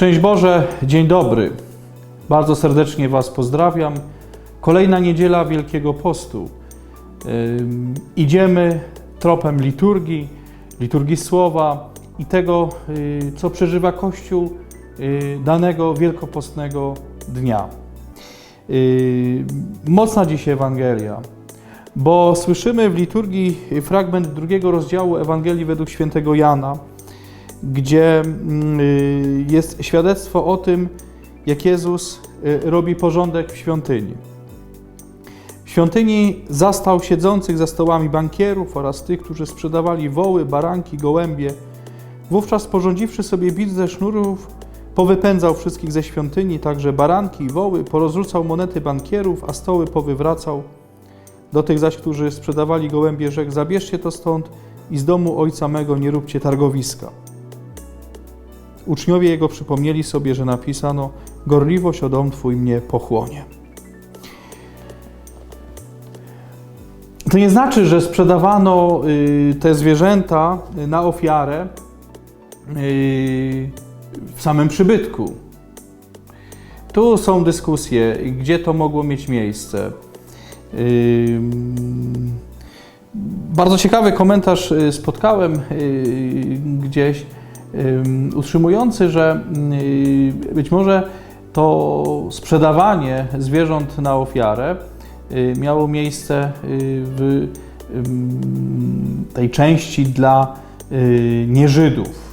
Szczęść Boże, dzień dobry. Bardzo serdecznie Was pozdrawiam. Kolejna niedziela Wielkiego Postu. Ym, Idziemy tropem liturgii, liturgii słowa i tego, y, co przeżywa Kościół y, danego wielkopostnego dnia. Y, Mocna dzisiaj Ewangelia, bo słyszymy w liturgii fragment drugiego rozdziału Ewangelii według świętego Jana, gdzie mm, y, jest świadectwo o tym, jak Jezus y, robi porządek w świątyni. W świątyni zastał siedzących za stołami bankierów oraz tych, którzy sprzedawali woły, baranki, gołębie. Wówczas porządziwszy sobie bit ze sznurów, powypędzał wszystkich ze świątyni, także baranki i woły, porozrzucał monety bankierów, a stoły powywracał. Do tych zaś, którzy sprzedawali gołębie, rzekł, zabierzcie to stąd i z domu ojca mego nie róbcie targowiska. Uczniowie jego przypomnieli sobie, że napisano: Gorliwość o dom twój mnie pochłonie. To nie znaczy, że sprzedawano y, te zwierzęta y, na ofiarę y, w samym przybytku. Tu są dyskusje, gdzie to mogło mieć miejsce. Ym, Bardzo ciekawy komentarz y, spotkałem y, gdzieś utrzymujący, że y, być może to sprzedawanie zwierząt na ofiarę y, miało miejsce y, w tej części dla nieżydów.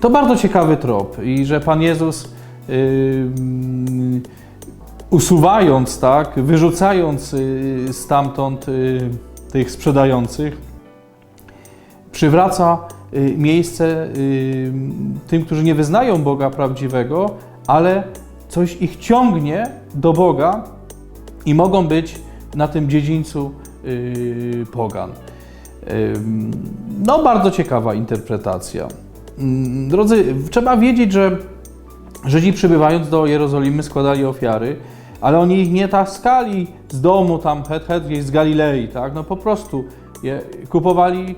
To bardzo ciekawy trop i że Pan Jezus usuwając, tak, wyrzucając stamtąd tych sprzedających, przywraca miejsce y, tym, którzy nie wyznają Boga prawdziwego, ale coś ich ciągnie do Boga i mogą być na tym dziedzińcu y, pogan. No, bardzo ciekawa interpretacja. Mm, Drodzy, trzeba wiedzieć, że Żydzi przybywając do Jerozolimy składali ofiary, ale oni ich nie taskali z domu tam, het, het, gdzieś z Galilei, tak? No po prostu je kupowali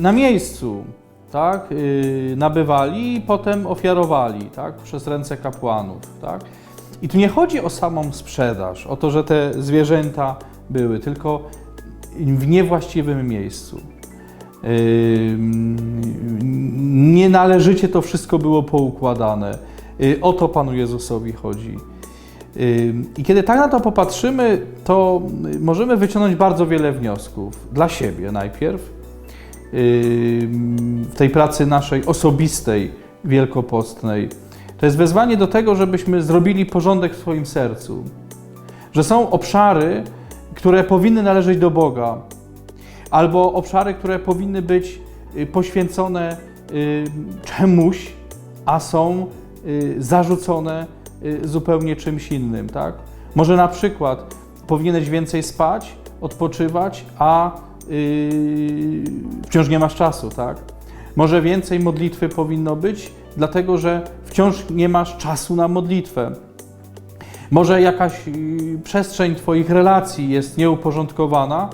na miejscu, tak? Yy, nabywali i potem ofiarowali, tak? Przez ręce kapłanów, tak? I tu nie chodzi o samą sprzedaż, o to, że te zwierzęta były, tylko w niewłaściwym miejscu. Nienależycie to wszystko było poukładane. Y, O to Panu Jezusowi chodzi. I kiedy tak na to popatrzymy, to y, możemy wyciągnąć bardzo wiele wniosków. Dla siebie najpierw, w tej pracy naszej osobistej, wielkopostnej. To jest wezwanie do tego, żebyśmy zrobili porządek w swoim sercu. Że są obszary, które powinny należeć do Boga, albo obszary, które powinny być y, poświęcone y, czemuś, a są y, zarzucone y, zupełnie czymś innym, tak? Może na przykład powinieneś więcej spać, odpoczywać, a y, wciąż nie masz czasu, tak? Może więcej modlitwy powinno być, dlatego że wciąż nie masz czasu na modlitwę. Może jakaś y, przestrzeń Twoich relacji jest nieuporządkowana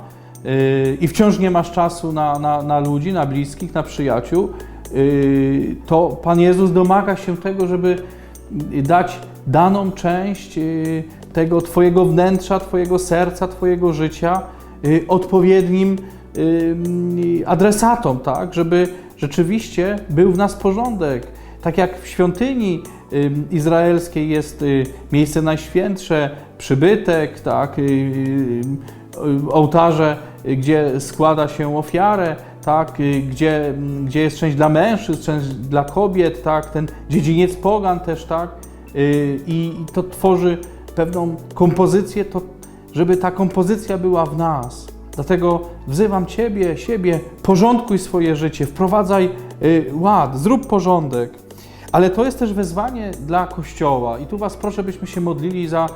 y, i wciąż nie masz czasu na, na, na ludzi, na bliskich, na przyjaciół, to Pan Jezus domaga się tego, żeby dać daną część tego Twojego wnętrza, Twojego serca, Twojego życia odpowiednim y, adresatom, tak? Żeby rzeczywiście był w nas porządek. Tak jak w świątyni y, izraelskiej jest y, miejsce najświętsze, przybytek, tak, y, y, ołtarze, y, gdzie składa się ofiarę, tak, y, gdzie, mm, gdzie jest część dla mężczyzn, część dla kobiet, tak, ten dziedziniec pogan też, tak, y, i to tworzy pewną kompozycję, to, żeby ta kompozycja była w nas. Dlatego wzywam Ciebie, siebie, porządkuj swoje życie, wprowadzaj y, ład, zrób porządek. Ale to jest też wezwanie dla Kościoła i tu Was proszę, byśmy się modlili za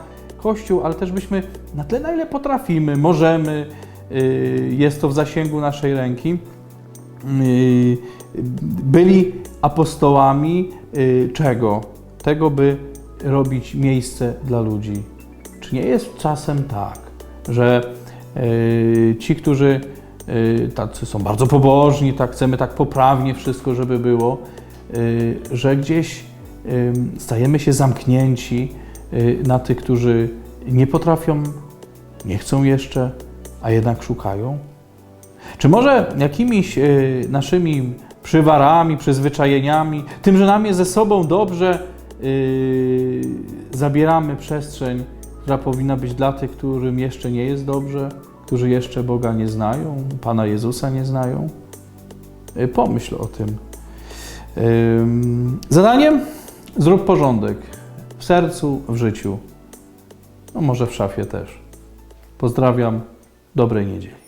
Kościół, ale też byśmy na tyle, na ile potrafimy, możemy, y, jest to w zasięgu naszej ręki, y, byli apostołami czego? Tego, by robić miejsce dla ludzi. Nie jest czasem tak, że y, ci, którzy y, tacy są bardzo pobożni, tak chcemy tak poprawnie wszystko, żeby było, y, że gdzieś stajemy się zamknięci na tych, którzy nie potrafią, nie chcą jeszcze, a jednak szukają? Czy może jakimiś naszymi przywarami, przyzwyczajeniami, tym, że nam jest ze sobą dobrze, y, zabieramy przestrzeń, która powinna być dla tych, którym jeszcze nie jest dobrze, którzy jeszcze Boga nie znają, Pana Jezusa nie znają? Y, Pomyśl o tym. Ym, Zadaniem? Zrób porządek w sercu, w życiu. No może w szafie też. Pozdrawiam. Dobrej niedzieli.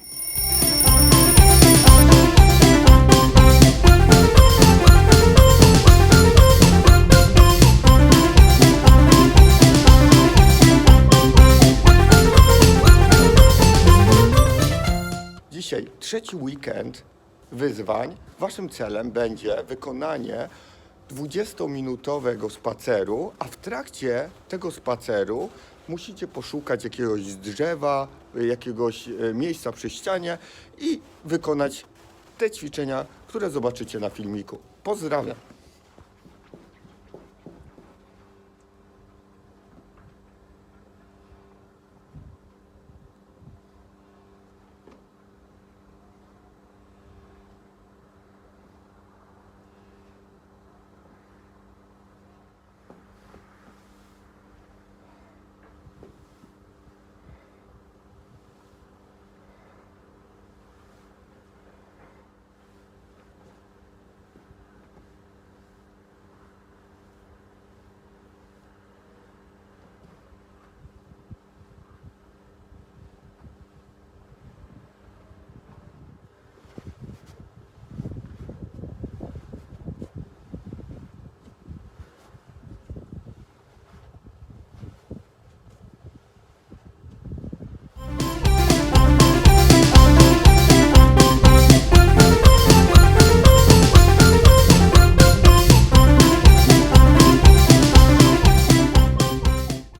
Dzisiaj trzeci weekend wyzwań. Waszym celem będzie wykonanie 20-minutowego spaceru, a w trakcie tego spaceru musicie poszukać jakiegoś drzewa, jakiegoś e, miejsca przy ścianie i wykonać te ćwiczenia, które zobaczycie na filmiku. Pozdrawiam.